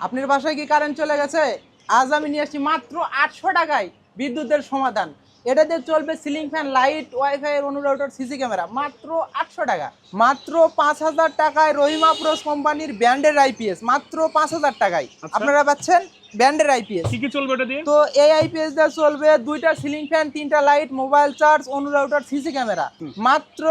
আপনার বাসায় কি কারেন্ট চলে গেছে? আজ আমি নিয়ে আসছি মাত্র আটশো টাকায় বিদ্যুতের সমাধান। এটা দিয়ে চলবে সিলিং ফ্যান লাইট ওয়াইফাই এর অনুরাউটার সিসি ক্যামেরা মাত্র আটশো টাকা। মাত্র পাঁচ হাজার টাকায় রহিমা প্রোস কোম্পানির ব্যান্ডের আইপিএস মাত্র পাঁচ হাজার টাকায়। আচ্ছা। আপনারা পাচ্ছেন ব্যান্ডের আইপিএস কি কি চলবে এটা দিয়ে? তো এই আইপিএস দিয়ে চলবে দুইটা সিলিং ফ্যান তিনটা light mobile charge ONU router CC camera মাত্র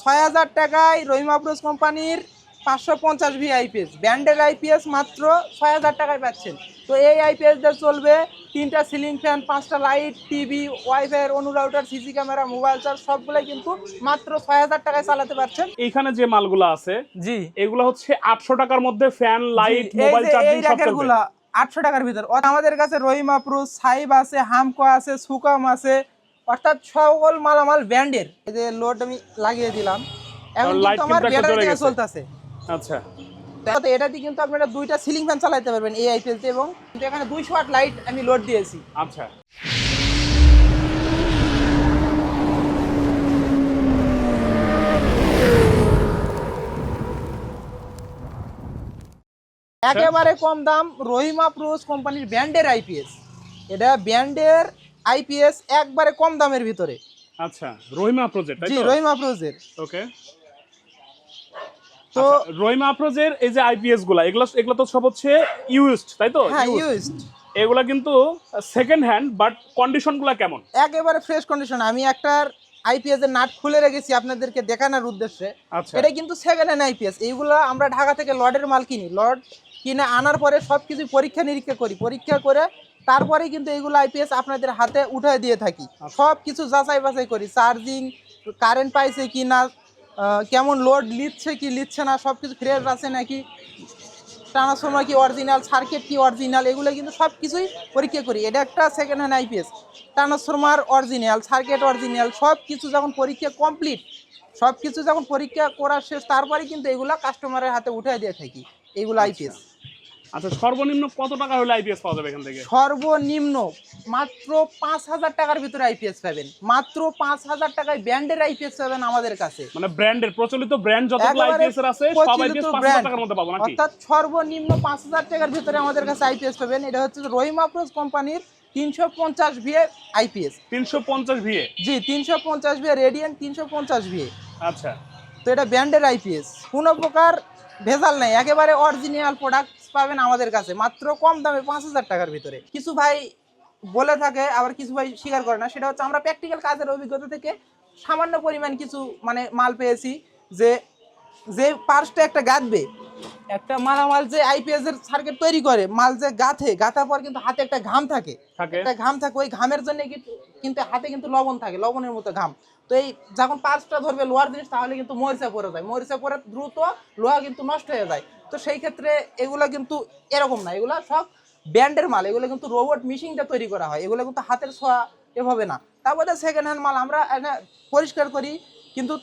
ছয় হাজার টাকায় রহিমা প্রোস কোম্পানির পাঁচশো পঞ্চাশ ভি আইপিএস ব্যান্ডের আইপিএস মাত্র ছয় হাজার টাকায় পাচ্ছেন। তো এই আইপিএস দিয়ে চলবে তিনটা সিলিং ফ্যান পাঁচটা light TV wifi ONU router CC camera mobile charge সবগুলোই কিন্তু মাত্র ছয় হাজার টাকায় চালাতে পারছেন। এইখানে যে মালগুলো আছে জি। এগুলো হচ্ছে আটশো টাকার মধ্যে ফ্যান লাইট এই মোবাইল চার্জিং সব চলবে। গুলা আটশো টাকার ভিতর। আমাদের কাছে রহিমা প্রুস সাইব আছে হামকো আছে সুকাম আছে অর্থাৎ সকল মালামাল ব্যান্ডের। এই যে লোড আমি লাগিয়ে দিলাম। এখন কিন্তু আমার ব্যাটারি। চলতেছে। আচ্ছা। তো এটা দিয়ে কিন্তু আপনারা দুইটা সিলিং ফ্যান চালাতে পারবেন এই আইপিএল তে এবং কিন্তু এখানে দুইশো ওয়াট লাইট আমি লোড দিয়েছি। আচ্ছা। একেবারে কম দাম রহিমা প্রোস কোম্পানির ব্যান্ডের আইপিএস এটা ব্যান্ডের আইপিএস একবারে কম দামের ভিতরে। আচ্ছা Rahima project ji Rahima project okay তো আচ্ছা, রহিমা প্রজের এই যে আইপিএসগুলা এগুলো এগুলো তো সব হচ্ছে ইউজড তাই তো? হ্যাঁ ইউজড এগুলা কিন্তু সেকেন্ড হ্যান্ড বাট কন্ডিশনগুলা কেমন? একেবারে ফ্রেশ কন্ডিশন আমি একটার আইপিএস এর নাট খুলে রেখেছি আপনাদেরকে দেখানোর উদ্দেশ্যে। আচ্ছা। এটা কিন্তু সেকেন্ড হ্যান্ড আইপিএস এইগুলো আমরা ঢাকা থেকে লটের মাল কিনি। লট কিনে আনার পরে সব কিছু পরীক্ষা নিরীক্ষা করি। পরীক্ষা করে তারপরে কিন্তু এইগুলো আইপিএস আপনাদের হাতে উঠায় দিয়ে থাকি। সব কিছু যাচাই বাছাই করি। চার্জিং কারেন্ট পাইছে কি না কেমন লোড লিচ্ছে কি লিচ্ছে না সব কিছু ফ্রেশ আছে নাকি? ট্রান্সফর্মার কি অরিজিনাল সার্কিট কি অরিজিনাল এগুলো কিন্তু সব কিছুই পরীক্ষা করি। এটা একটা second hand IPS transformer original circuit original সব কিছু যখন পরীক্ষা কমপ্লিট সব কিছু যখন পরীক্ষা করার শেষ, তারপরে কিন্তু এগুলো কাস্টমারের হাতে উঠাই দিয়ে থাকি। এগুলো আইপিএস আচ্ছা সর্বনিম্ন কত টাকা হলে আইপিএস পাওয়া যাবে এখান থেকে? সর্বনিম্ন মাত্র পাঁচ হাজার টাকার ভিতরে আইপিএস পাবেন। মাত্র পাঁচ হাজার টাকায় ব্র্যান্ডের আইপিএস পাবেন আমাদের কাছে। মানে ব্র্যান্ডের প্রচলিত ব্র্যান্ড যতগুলো আইপিএস এর আছে সব আইপিএস পাঁচ brand। হাজার টাকার মধ্যে পাবো নাকি? অর্থাৎ সর্বনিম্ন পাঁচ হাজার টাকার ভিতরে আমাদের কাছে আইপিএস পাবেন। এটা হচ্ছে রহিমা প্রোস কোম্পানির তিনশো পঞ্চাশ ভিএ আইপিএস তিনশো পঞ্চাশ ভিএ জি তিনশো পঞ্চাশ ভিএ রেডিয়ান তিনশো পঞ্চাশ ভিএ আচ্ছা। তো এটা ব্র্যান্ডের আইপিএস কোনো প্রকার ভেজাল নাই একেবারে অরিজিনাল প্রোডাক্ট পাবেন আমাদের কাছে মাত্র কম দামে পাঁচ হাজার টাকার ভিতরে। কিছু ভাই বলে থাকে আবার কিছু ভাই স্বীকার করে না। সেটা হচ্ছে আমরা প্র্যাকটিক্যাল কাজের অভিজ্ঞতা থেকে সামান্য পরিমাণ কিছু মানে মাল পেয়েছি যে যে পার্সটা একটা গাঁথবে। একটা মালামাল যে আইপিএস এর সার্কিট তৈরি করে মাল যে গাঁথে গাঁথার পর কিন্তু হাতে একটা ঘাম থাকে। থাকে। একটা ঘাম থাকে ওই ঘামের জন্য কিন্তু কিন্তু হাতে কিন্তু লবণ থাকে, লবণের মতো ঘাম। তো এই যখন পার্সটা ধরবে লোহার জিনিস, তাহলে কিন্তু মরিচা পড়ে যায়। মরিচা পরে দ্রুত লোহা কিন্তু নষ্ট হয়ে যায়। তো সেই ক্ষেত্রে এগুলো কিন্তু এরকম না। এগুলো সব ব্যান্ডের মাল। এগুলো কিন্তু রোবট মিশিংটা তৈরি করা হয়। এগুলো কিন্তু হাতের ছোঁয়া এভাবে না। তারপরে সেকেন্ড হ্যান্ড মাল আমরা পরিষ্কার করি, কিন্তু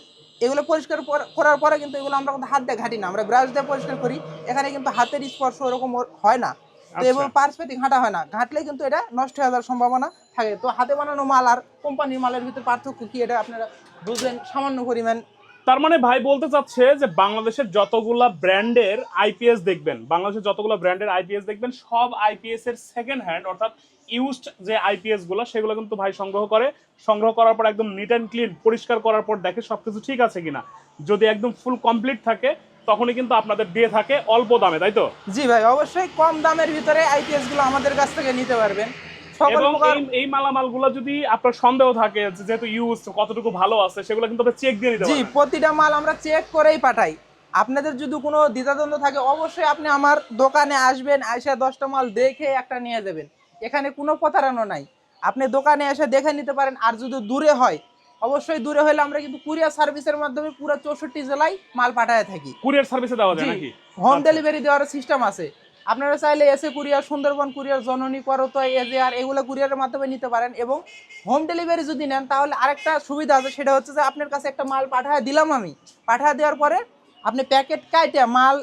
এগুলো পরিষ্কার করার পরে কিন্তু এগুলো আমরা কিন্তু হাত দিয়ে ঘাটি না। আমরা ব্রাশ দিয়ে পরিষ্কার করি। এখানে কিন্তু হাতের স্পর্শ ওরকম হয় না। তো আচ্ছা। এবং পার্সপেটিক ঘাটা হয় না। ঘাটলে কিন্তু এটা নষ্ট হয়ে যাওয়ার সম্ভাবনা থাকে। তো হাতে বানানো মাল আর কোম্পানির মালের ভিতরে পার্থক্য কি এটা আপনারা বুঝবেন সামান্য পরিমাণ। তার মানে ভাই বলতে চাচ্ছে যে বাংলাদেশের যতগুলা ব্র্যান্ডের আইপিএস দেখবেন বাংলাদেশের যতগুলো ব্র্যান্ডের আইপিএস দেখবেন সব আইপিএস এর সেকেন্ড হ্যান্ড অর্থাৎ ইউজড যে আইপিএসগুলো সেগুলো কিন্তু ভাই সংগ্রহ করে। সংগ্রহ করার পর একদম নিট অ্যান্ড ক্লিন পরিষ্কার করার পর দেখে সবকিছু ঠিক আছে কিনা। যদি একদম ফুল কমপ্লিট থাকে তখনই কিন্তু আপনাদের দিয়ে থাকে অল্প দামে তাই তো? জি ভাই অবশ্যই কম দামের ভিতরে আইপিএসগুলো আমাদের কাছ থেকে নিতে পারবেন। এবং এই মালামালগুলো যদি আপনার সন্দেহ থাকে যেহেতু ইউজ কতটুকু ভালো আছে সেগুলো কিন্তু আপনি চেক দিয়ে নিতে জি প্রতিটা মাল আমরা চেক করেই পাঠাই। আপনাদের যদি কোনো দ্বিধাদ্বন্দ্ব থাকে অবশ্যই আপনি আমার দোকানে আসবেন এসে দশটা মাল দেখে একটা নিয়ে যাবেন। এখানে কোনো প্রতারণা নাই। আপনি দোকানে এসে দেখে নিতে পারেন আর যদি দূরে হয় অবশ্যই দূরে হলে আমরা কিন্তু কুরিয়ার সার্ভিসের মাধ্যমে পুরো চৌষট্টি জেলায় মাল পাঠায় থাকি। কুরিয়ার সার্ভিসে দেওয়া যায় নাকি? হোম আচ্ছা। ডেলিভারি দেওয়ার সিস্টেম আছে। আপনারা চাইলে এসে কুরিয়ার সুন্দরবন কুরিয়ার জননী করতোয় এজেআর এগুলো কুরিয়ারের মাধ্যমে নিতে পারেন এবং হোম ডেলিভারি যদি নেন তাহলে আরেকটা সুবিধা আছে সেটা হচ্ছে যে আপনার কাছে একটা মাল পাঠায় দিলাম আমি। পাঠায় দেওয়ার পরে আপনি প্যাকেট কাইটে মাল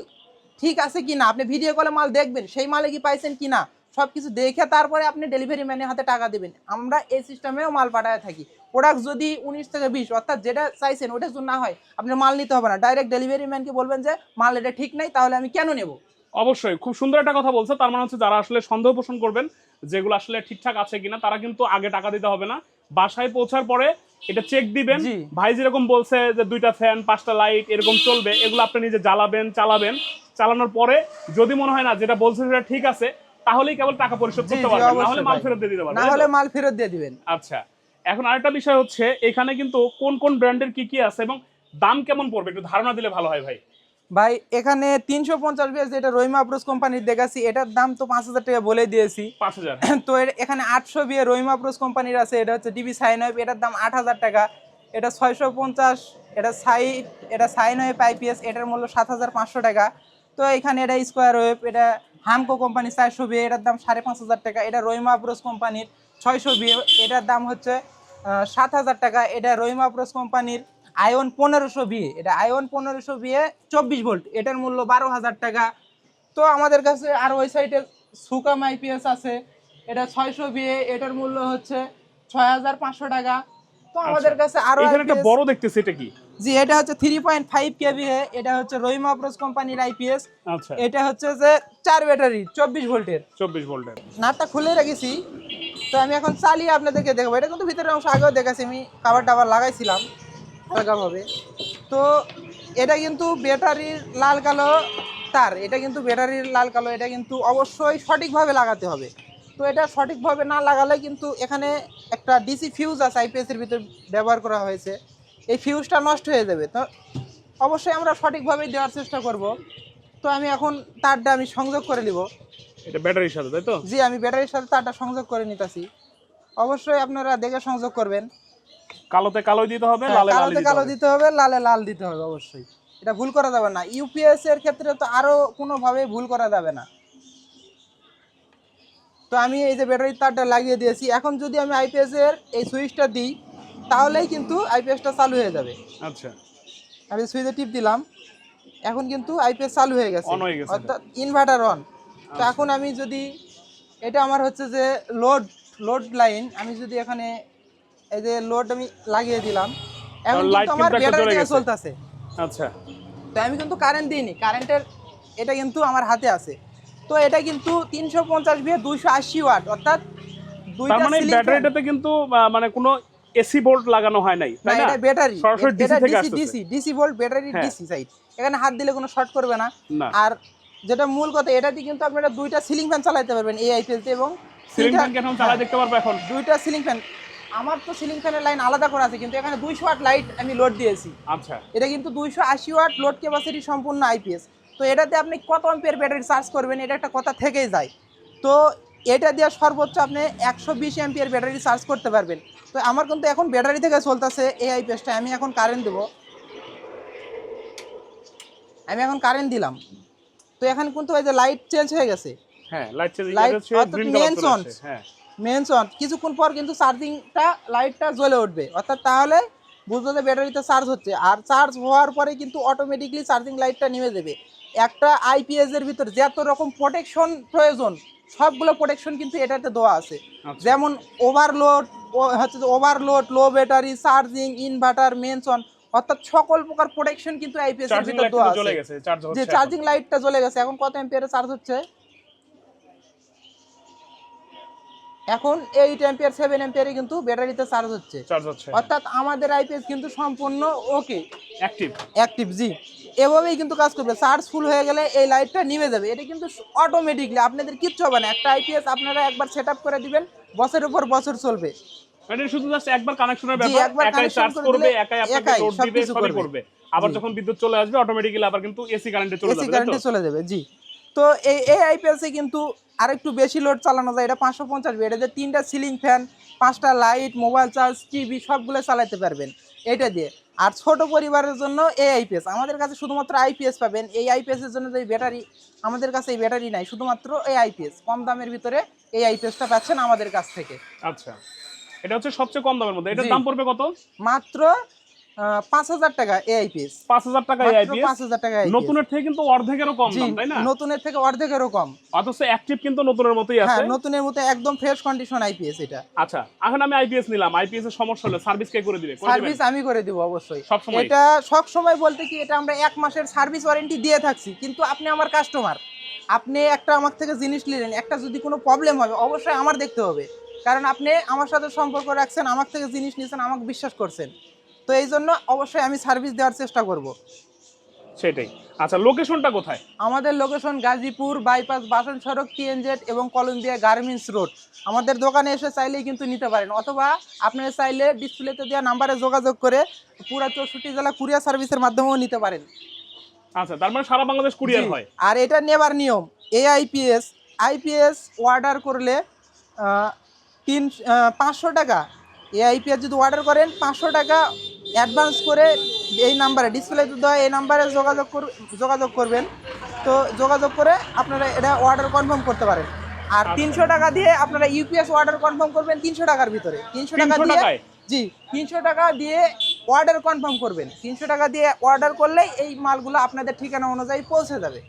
ঠিক আছে কি না আপনি ভিডিও কলে মাল দেখবেন সেই মালে কি পাইছেন কি না সব কিছু দেখে তারপরে আপনি ডেলিভারি ম্যানের হাতে টাকা দেবেন। আমরা এই সিস্টেমেও মাল পাঠায় থাকি। প্রোডাক্ট যদি উনিশ থেকে বিশ অর্থাৎ যেটা চাইছেন ওটা যদি না হয় আপনি মাল নিতে হবে না। ডাইরেক্ট ডেলিভারি ম্যানকে বলবেন যে মাল এটা ঠিক নাই তাহলে আমি কেন নেব? অবশ্যই খুব সুন্দর একটা কথা বলছে। তার মানে হচ্ছে যারা আসলে সন্দেহ পোষণ করবেন যেগুলো আসলে ঠিকঠাক আছে কিনা তারা কিন্তু আগে টাকা দিতে হবে না। বাসায় পৌঁছার পরে এটা চেক দিবেন। ভাই যেরকম বলছে যে দুইটা ফ্যান পাঁচটা লাইট এরকম চলবে এগুলো আপনি নিজে জ্বালাবেন চালাবেন। চালানোর পরে যদি মনে হয় না যেটা বলছে সেটা ঠিক আছে তাহলেই কেবল টাকা পরিশোধ করতে পারবেন না হলে মাল ফেরত দিয়ে দিতে পারবেন না? হলে মাল ফেরত দিয়ে দিবেন। আচ্ছা এখন আরেকটা বিষয় হচ্ছে এখানে কিন্তু কোন কোন ব্র্যান্ডের কি কি আছে এবং দাম কেমন পড়বে? একটু ধারণা দিলে ভালো হয় ভাই। ভাই এখানে তিনশো পঞ্চাশ বিএস যেটা রহিমা আপ্রোস কোম্পানির দেখাচ্ছি এটার দাম তো পাঁচ হাজার টাকা বলে দিয়েছি। পাঁচ হাজার। তো এখানে আটশো বিয়ে রহিমা আপ্রোস কোম্পানির আছে এটা হচ্ছে ডিবি সাইন ওয়েব এটার দাম আট হাজার টাকা। এটা ছয়শো পঞ্চাশ এটা সাই এটা সাইন ওয়েব আইপিএস এটার মূল্য সাত হাজার পাঁচশো টাকা। তো এখানে এটা স্কোয়ার ওয়েব এটা হামকো কোম্পানি চারশো বিয়ে এটার দাম সাড়ে পাঁচ হাজার টাকা এটা রহিমা আপ্রোস কোম্পানির ছয়শো বিয়ে এটার দাম হচ্ছে সাত হাজার টাকা এটা রহিমা আপ্রোস কোম্পানির আয়ন পনেরোশো বিয়ে এটা আয়ন পনেরোশো বিয়ে চব্বিশ ভোল্ট এটার মূল্য বারো হাজার টাকা। তো আমাদের কাছে আর ওই সাইডে সুকাম আইপিএস আছে এটা ছয়শো বিয়ে এটার মূল্য হচ্ছে ছয় হাজার পাঁচশো টাকা। তো আমাদের কাছে আরও একটা বড় দেখতেছি এটা কি? জি এটা হচ্ছে থ্রি পয়েন্ট ফাইভ কেবি এটা হচ্ছে রহিমা আপ্রোস কোম্পানির আইপিএস আচ্ছা। এটা হচ্ছে যে চার ব্যাটারি চব্বিশ ভোল্টের। চব্বিশ ভোল্টের। নাটটা খুলে রেখেছি। তো আমি এখন চালিয়ে আপনাদেরকে দেখাবো। এটা কিন্তু ভিতরের অংশ আগেও দেখাচ্ছি আমি খাবার টাবার লাগাইছিলাম। হালকাভাবে তো এটা কিন্তু ব্যাটারির লাল কালো তার এটা কিন্তু ব্যাটারির লাল কালো এটা কিন্তু অবশ্যই সঠিকভাবে লাগাতে হবে। তো এটা সঠিকভাবে না লাগালে কিন্তু এখানে একটা ডিসি ফিউজ আছে আইপিএসের ভিতর ব্যবহার করা হয়েছে। এই ফিউজটা নষ্ট হয়ে যাবে। তো অবশ্যই আমরা সঠিকভাবেই দেওয়ার চেষ্টা করব। তো আমি এখন তারটা আমি সংযোগ করে নিব। এটা ব্যাটারির সাথে তাই তো? জি আমি ব্যাটারির সাথে তারটা সংযোগ করে নিতেছি। অবশ্যই আপনারা দেখে সংযোগ করবেন। কালোতে কালো দিতে হবে হ্যাঁ, লালে লাল কালোতে দিতে কালো দিতে হবে লালে লাল দিতে হবে অবশ্যই। এটা ভুল করা যাবে না। ইউপিএস এর ক্ষেত্রে তো আরও কোনোভাবে ভুল করা যাবে না। তো আমি এই যে ব্যাটারির তারটা লাগিয়ে দিয়েছি। এখন যদি আমি আইপিএস এর এই সুইচটা দিই তাহলেই কিন্তু আইপিএসটা চালু হয়ে যাবে। আচ্ছা। আমি সুইচে টিপ দিলাম। এখন কিন্তু আইপিএস চালু হয়ে গেছে। হয়ে। অর্থাৎ ইনভার্টার অন তো এখন আমি যদি এটা আমার হচ্ছে যে লোড লোড লাইন আমি যদি এখানে এই যে লোড আমি লাগিয়ে দিলাম এখন কিন্তু আমার ব্যাটারি দিয়ে। চলতেছে। আচ্ছা। তো আমি কিন্তু কারেন্ট দিইনি। কারেন্টের এটা কিন্তু আমার হাতে আছে। তো এটা কিন্তু তিনশো পঞ্চাশ বিয়ে দুইশো আশি ওয়াট অর্থাৎ দুইটা মানে ব্যাটারিটাতে কিন্তু মানে কোনো এসি বোর্ড লাগানো হয় নাই তাই না ব্যাটারি সরাসরি এটা থেকে ডিসি আসতেছে। ডিসি ডিসি ভোল্ট ব্যাটারি হ্যাঁ। ডিসি সাইড এখানে হাত দিলে কোনো শর্ট করবে না। আর যেটা মূল কথা এটা দিয়ে কিন্তু আপনারা দুইটা সিলিং ফ্যান চালাতে পারবেন এই আইপিএস দিয়ে এবং সিলিং ফ্যান কেন চালাই দেখতে পারব এখন? দুইটা সিলিং ফ্যান আমার তো সিলিং ফ্যানের লাইন আলাদা করা আছে কিন্তু এখানে দুইশো ওয়াট লাইট আমি লোড দিয়েছি। আচ্ছা। এটা কিন্তু দুইশো আশি ওয়াট লোড ক্যাপাসিটি সম্পূর্ণ আইপিএস তো এটাতে আপনি কত অ্যাম্পিয়ার ব্যাটারি চার্জ করবেন এটা একটা কথা থেকেই যায়। তো এটা দিয়ে সর্বোচ্চ আপনি একশো বিশ অ্যাম্পিয়ার ব্যাটারি চার্জ করতে পারবেন। তো আমার কিন্তু এখন ব্যাটারি থেকে চলতেছে এই আইপিএসটা আমি এখন কারেন্ট দেবো। আমি এখন কারেন্ট দিলাম। তো এখন কিন্তু ওই যে লাইট চেঞ্জ হয়ে গেছে। হ্যাঁ লাইট চেঞ্জ হ্যাঁ মেন অন কিছুক্ষণ পর কিন্তু চার্জিংটা লাইটটা জ্বলে উঠবে। অর্থাৎ তাহলে বুঝতে যে ব্যাটারিতে চার্জ হচ্ছে। আর চার্জ হওয়ার পরে কিন্তু অটোমেটিকলি চার্জিং লাইটটা নেমে যাবে। একটা আইপিএস এর ভিতর যত রকম প্রোটেকশন প্রয়োজন সবগুলো প্রোটেকশন কিন্তু এটাতে দেওয়া আছে। আচ্ছা। যেমন ওভারলোড হচ্ছে overload low battery charging inverter mention অর্থাৎ সকল প্রকার প্রোটেকশন কিন্তু আইপিএস এর ভিতর দেওয়া আছে। যে চার্জিং লাইটটা জ্বলে গেছে এখন কত এম্পিয়ারে চার্জ হচ্ছে? এখন এইট অ্যাম্পিয়ার সেভেন অ্যাম্পিয়ারে কিন্তু ব্যাটারিতে চার্জ হচ্ছে। চার্জ হচ্ছে অর্থাৎ আমাদের আইপিএস কিন্তু সম্পূর্ণ ওকে অ্যাক্টিভ অ্যাক্টিভ জি। এভাবেই কিন্তু কাজ করবে। চার্জ ফুল হয়ে গেলে এই লাইটটা নিভে যাবে। এটা কিন্তু অটোমেটিকলি আপনাদের কিচ্ছু হবে না। একটা আইপিএস আপনারা একবার সেট করে দিবেন বছরের উপর বছর চলবে। মানে শুধু জাস্ট একবার কানেকশনের ব্যাপার একাই চার্জ করবে একাই আপনাকে লোড দিবে সবই করবে। করবে। আবার যখন বিদ্যুৎ চলে আসবে অটোমেটিক্যালি আবার কিন্তু এসি কারেন্টে চলে এসি যাবে তো? কারেন্টে চলে যাবে জি। তো এই এই আইপিএসে কিন্তু আরেকটু বেশি লোড চালানো যায়। এটা পাঁচশো পঞ্চাশ এটাতে তিনটা সিলিং ফ্যান পাঁচটা লাইট মোবাইল চার্জ টিভি সবগুলো চালাতে পারবেন। এটা দিয়ে। আর ছোট পরিবারের জন্য এই আইপিএস আমাদের কাছে শুধুমাত্র আইপিএস পাবেন। এই আইপিএস এর জন্য যে ব্যাটারি আমাদের কাছে এই ব্যাটারি নাই। শুধুমাত্র এই আইপিএস কম দামের ভিতরে এই আইপিএসটা পাচ্ছেন আমাদের কাছ থেকে। আচ্ছা। এটা হচ্ছে সবচেয়ে কম দামের মধ্যে। এটার। দাম পড়বে কত? মাত্র পাঁচ হাজার টাকা পাঁচ হাজার টাকা মাত্র পাঁচ হাজার টাকা নতুনের থেকে কিন্তু অর্ধেকেরও কম দাম তাই না? নতুনের থেকে অর্ধেকেরও কম। অথচ অ্যাক্টিভ কিন্তু নতুনের মতোই আছে। হ্যাঁ নতুনের মতো একদম ফ্রেশ কন্ডিশন আইপিএস এটা। আচ্ছা এখন আমি আইপিএস নিলাম। আইপিএস এর সমস্যা হলে সার্ভিস কে করে দিবে সার্ভিস আমি করে দিব অবশ্যই। সবসময়? এটা সব সময় বলতে কি এটা আমরা এক মাসের সার্ভিস ওয়ারেন্টি দিয়ে থাকছি। কিন্তু আপনি আমার কাস্টমার আপনি একটা আমার থেকে জিনিস নিলেন একটা যদি কোনো প্রবলেম হবে অবশ্যই আমার দেখতে হবে। কারণ আপনি আমার সাথে সম্পর্ক রাখছেন আমার থেকে জিনিস নিয়েছেন আমাকে বিশ্বাস করছেন। তো এই জন্য অবশ্যই আমি সার্ভিস দেওয়ার চেষ্টা করব। সেটাই। আচ্ছা লোকেশনটা কোথায়? আমাদের লোকেশন গাজীপুর বাইপাস বাসন সড়ক টিএনজেড এবং কলম্বিয়া গার্মেন্টস রোড আমাদের দোকানে এসে চাইলেই কিন্তু নিতে পারেন অথবা আপনারা চাইলে ডিসপ্লেতে দেওয়া নাম্বারে যোগাযোগ করে পুরো চৌষট্টি জেলা কুরিয়ার সার্ভিসের মাধ্যমেও নিতে পারেন। আচ্ছা তার মানে সারা বাংলাদেশ কুরিয়ার হয়? আর এটা নেবার নিয়ম এ আইপিএস অর্ডার করলে তিন পাঁচশো টাকা। এআইপিএস যদি অর্ডার করেন পাঁচশো টাকা অ্যাডভান্স করে এই নাম্বারে ডিসপ্লেতে দেওয়া এই নাম্বারে যোগাযোগ কর যোগাযোগ করবেন। তো যোগাযোগ করে আপনারা এটা অর্ডার কনফার্ম করতে পারেন। আর আচ্ছা। তিনশো টাকা দিয়ে আপনারা ইউপিএস অর্ডার কনফার্ম করবেন তিনশো টাকার ভিতরে। তিনশো টাকা দিয়ে জি তিনশো টাকা দিয়ে অর্ডার কনফার্ম করবেন। তিনশো টাকা দিয়ে অর্ডার করলেই এই মালগুলো আপনাদের ঠিকানা অনুযায়ী পৌঁছে যাবে।